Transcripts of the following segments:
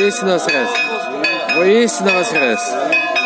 エースの坂です。もうエースのです。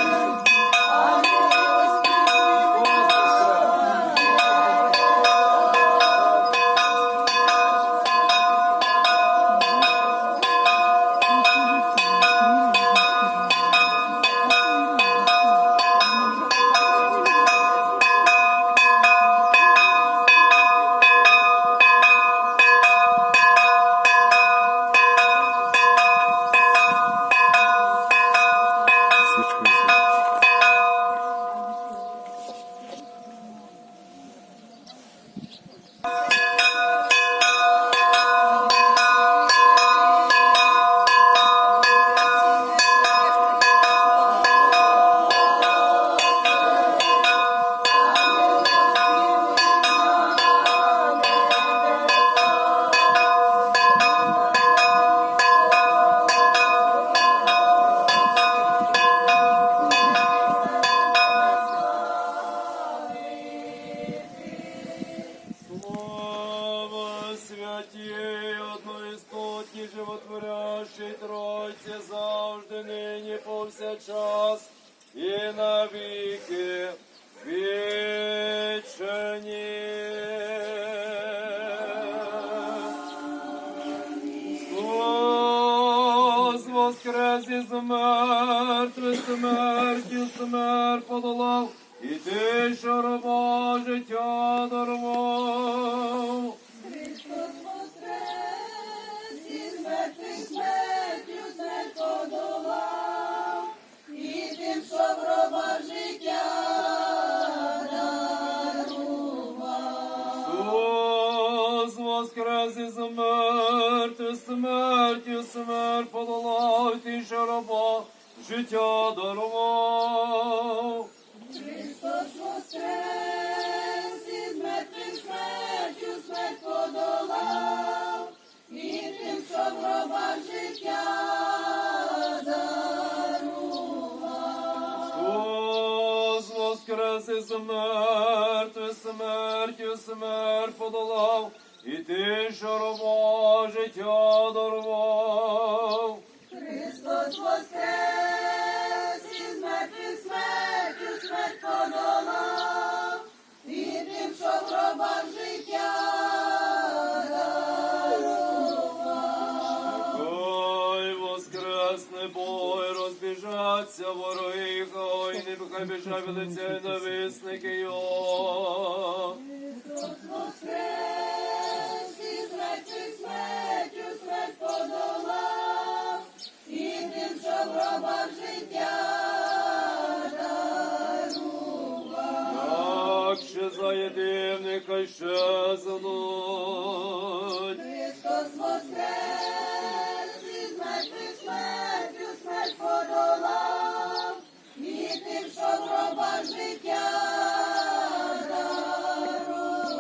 І навіки вічені. Христос воскрес із мертвих, смертю смерть подолав, і ти, що раба життя дарував. Христос воскрес, смертю смерть подолав, воскрес із мертвих, смертю смерть подолав, ти, що життя дарував. Христос воскрес, із мертвих смертю смерть подолав, і тим, що в воскрес із мертвих, смертю смерть подолав, і ти, що раба життя дарував. Христос воскрес, із мертвих смертю смерть подолав, і тим, що в гробах життя дарував. Ой, воскресне бой, розбіжаться ой, не хай біжа лиця і нависники його. Христос воскрес, із мертвих смертю смерть подолав, і тим, що в життя дарував. Ще за єдиних хай щезнуть. Христос воскрес, із мертвих смертю смерть подолав, і гробах життя дарував.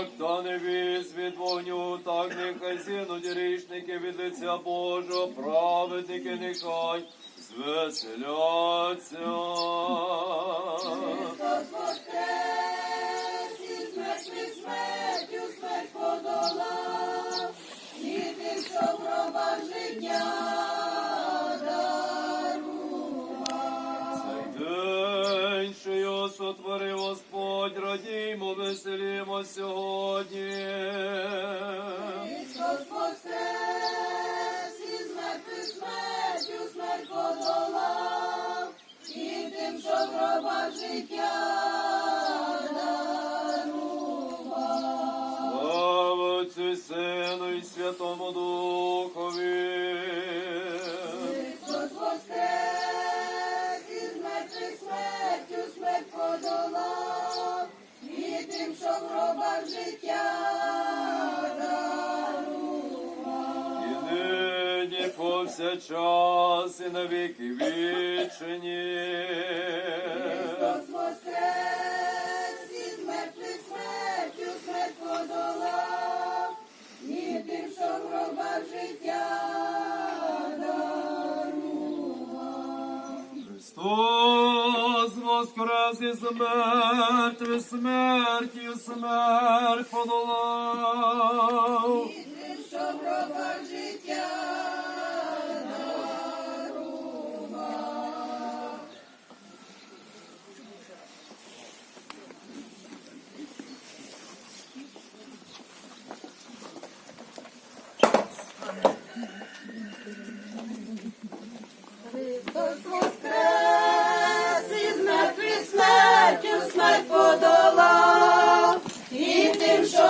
Як та не віз від вогню, так нехай зінуть грішники від лиця Божого, праведники нехай звеселяться. Христос воскрес, із мертвих смертю смерть подолав, і тим, що в життя що сотворив Господь, радіймо, веселімо сьогодні. Христос воскрес, із мертвих смертю смерть подолав, і тим, що в гробах життя дарував. Слава Отцю Сину і Святому повсякчас і на віки вічені. Христос воскрес, із мертвих смертю смерть подолав, і тим, що в гробах життя дарував. Христос воскрес із мертвих смертю смерть подолав.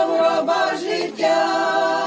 лаврова життя.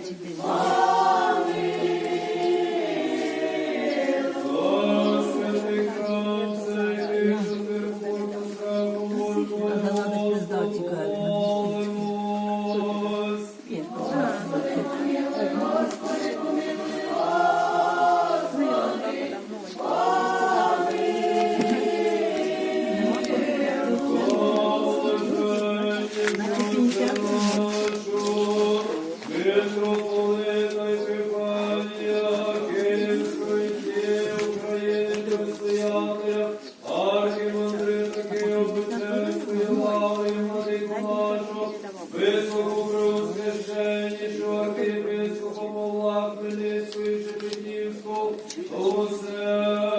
Fatih Bey. Пресвященнішого архіпископа Павла Хмельницького і Шепетівського, усе.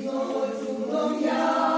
做出荣耀